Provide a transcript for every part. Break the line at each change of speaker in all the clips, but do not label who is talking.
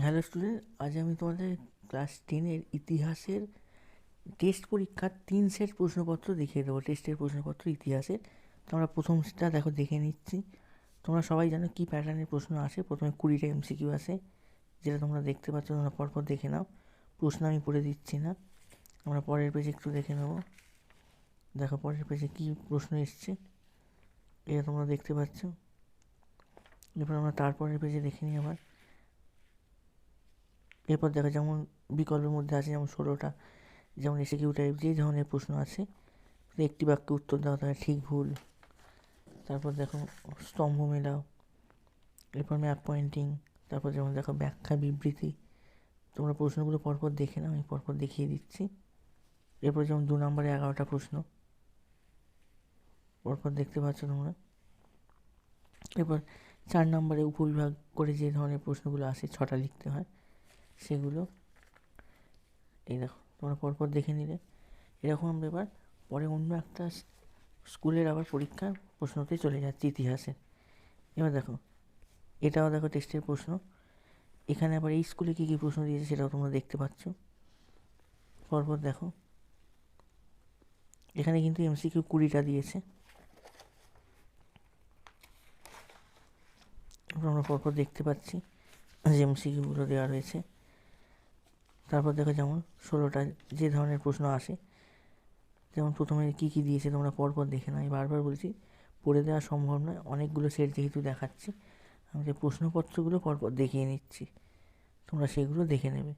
Hello student আজ আমি তোমাদের ক্লাস টেনের ইতিহাসের টেস্ট পরীক্ষার তিন সেট প্রশ্নপত্র দেখিয়ে দেবো। টেস্টের প্রশ্নপত্র ইতিহাসের। তোমরা প্রথম প্রথমটা দেখো, দেখে নিচ্ছি। তোমরা সবাই জানো কী প্যাটার্নের প্রশ্ন আসে? প্রথমে কুড়িটা এমসিকিউ আসে, যেটা তোমরা দেখতে পাচ্ছ, তোমরা পরপর দেখে নাও। প্রশ্ন আমি পড়ে দিচ্ছি না। আমরা পরের পেজে একটু দেখে নেব। দেখো, পরের পেজে কী প্রশ্ন এসছে? এটা তোমরা দেখতে পাচ্ছ। এরপর আমরা তারপরের পেজে দেখে নিই আবার। এরপর দেখো যেমন বিকল্পের মধ্যে আছে যেমন ষোলোটা, যেমন এসে এসিকিউ টাইপ যে ধরনের প্রশ্ন আছে একটি বাক্যে উত্তর দাও তাহলে ঠিক ভুল। তারপর দেখো স্তম্ভ মেলাও, এরপর ম্যাপ পয়েন্টিং তারপর যেমন দেখো ব্যাখ্যা বিবৃতি। তোমরা প্রশ্নগুলো পরপর দেখে নাও, আমি পরপর দেখিয়ে দিচ্ছি। এরপর যেমন দু নম্বরে এগারোটা প্রশ্ন, পরপর দেখতে পাচ্ছ তোমরা। এরপর চার নম্বরে উপবিভাগ করে যে ধরনের প্রশ্নগুলো আসে, ছটা লিখতে হয়। সেগুলো, এই দেখো, তোমরা পরপর দেখে নিলে। এরকম আমরা পরে অন্য একটা স্কুলের আবার পরীক্ষার প্রশ্নতে চলে যাচ্ছে ইতিহাসের এবার দেখো, এটাও দেখো টেস্টের প্রশ্ন। এখানে আবার এই স্কুলে কী কী প্রশ্ন দিয়েছে সেটাও তোমরা দেখতে পাচ্ছ। পরপর দেখো, এখানে কিন্তু এমসিকিউ কুড়িটা দিয়েছে। আমরা পরপর দেখতে পাচ্ছি যে এমসিকিউগুলো দেওয়া রয়েছে। তারপর দেখো যেমন ষোলোটা যে ধরনের প্রশ্ন আসে, যেমন প্রথমে কী কী দিয়েছে তোমরা পরপর দেখে নাও। আমি বারবার বলছি, পড়ে দেওয়া সম্ভব নয়, অনেকগুলো সেট যেহেতু দেখাচ্ছি, আমি যে প্রশ্নপত্রগুলো পরপর দেখিয়ে নিচ্ছি, তোমরা সেগুলো দেখে নেবে।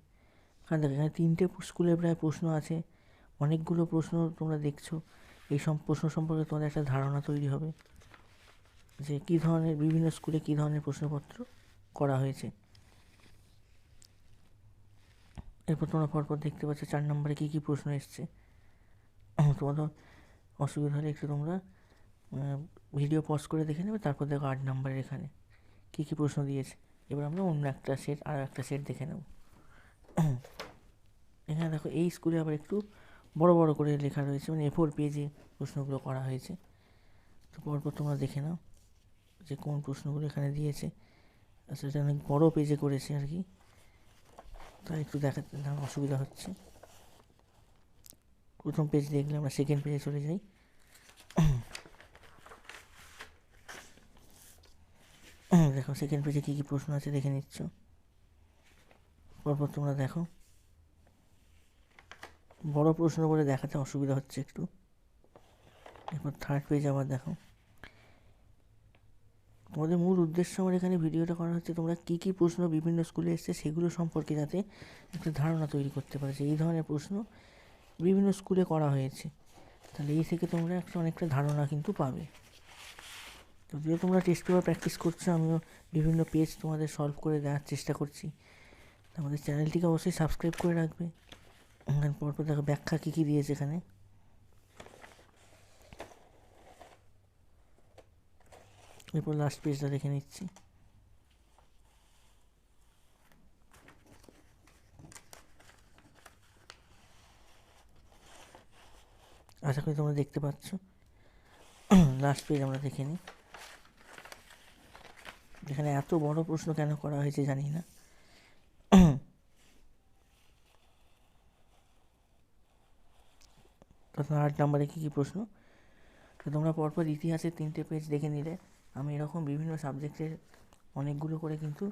কারণ দেখো, এখানে তিনটে স্কুলে প্রায় প্রশ্ন আছে, অনেকগুলো প্রশ্ন তোমরা দেখছ, এই সব প্রশ্ন সম্পর্কে তোমাদের একটা ধারণা তৈরি হবে, যে কী ধরনের বিভিন্ন স্কুলে কী ধরনের প্রশ্নপত্র করা হয়েছে। এরপর তোমরা পরপর দেখতে পাচ্ছ চার নম্বরে কী কী প্রশ্ন এসছে। তোমাদের অসুবিধা হলে একটু তোমরা ভিডিও পজ করে দেখে নেবে, তারপর দেখো আট নম্বরের এখানে কী কী প্রশ্ন দিয়েছে। এবার আমরা অন্য একটা সেট আর একটা সেট দেখে নেব। এখানে দেখো এই স্কুলে আবার একটু বড় বড় করে লেখা রয়েছে মানে এফোর পেজে প্রশ্নগুলো করা হয়েছে। তো পরপর তোমরা দেখে নাও যে কোন প্রশ্নগুলো এখানে দিয়েছে। সেটা অনেক বড়ো পেজে করেছে আর কি। তাই একটু দেখাতে অসুবিধা হচ্ছে। প্রথম পেজ দেখলে আমরা সেকেন্ড পেজে চলে যাই। দেখো সেকেন্ড পেজে কী কী প্রশ্ন আছে দেখে নিচ্ছ। পরপর তোমরা দেখো। বড় প্রশ্ন বলে দেখাতে অসুবিধা হচ্ছে একটু। এরপর থার্ড পেজ আবার দেখো। তোমাদের মূল উদ্দেশ্য আমার এখানে ভিডিওটা করা হচ্ছে তোমরা কী কী প্রশ্ন বিভিন্ন স্কুলে এসছে সেগুলো সম্পর্কে যাতে একটা ধারণা তৈরি করতে পারে এই ধরনের প্রশ্ন বিভিন্ন স্কুলে করা হয়েছে। তাহলে এই থেকে তোমরা একটা অনেকটা ধারণা কিন্তু পাবে। যদিও তোমরা টেস্ট পেপার প্র্যাকটিস করছ, আমিও বিভিন্ন পেজ তোমাদের সলভ করে দেওয়ার চেষ্টা করছি। আমাদের চ্যানেলটিকে অবশ্যই সাবস্ক্রাইব করে রাখবে। পরপর দেখো ব্যাখ্যা কী কী দিয়েছে এখানে। এরপর লাস্ট পেজটা দেখে নিচ্ছি। আশা করি তোমরা দেখতে পাচ্ছ। লাস্ট পেজ আমরা দেখে নিই। এখানে এত বড় প্রশ্ন কেন করা হয়েছে জানি না। তখন আট নম্বরে কী কী প্রশ্ন? তো তোমরা পরপর ইতিহাসের তিনটে পেজ দেখে নিলে। আমি এরকম বিভিন্ন সাবজেক্টের অনেকগুলো করে কিন্তু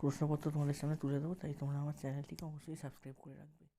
প্রশ্নপত্র তোমাদের সামনে তুলে দেবো, তাই তোমরা আমার চ্যানেলটিকে অবশ্যই সাবস্ক্রাইব করে রাখবে।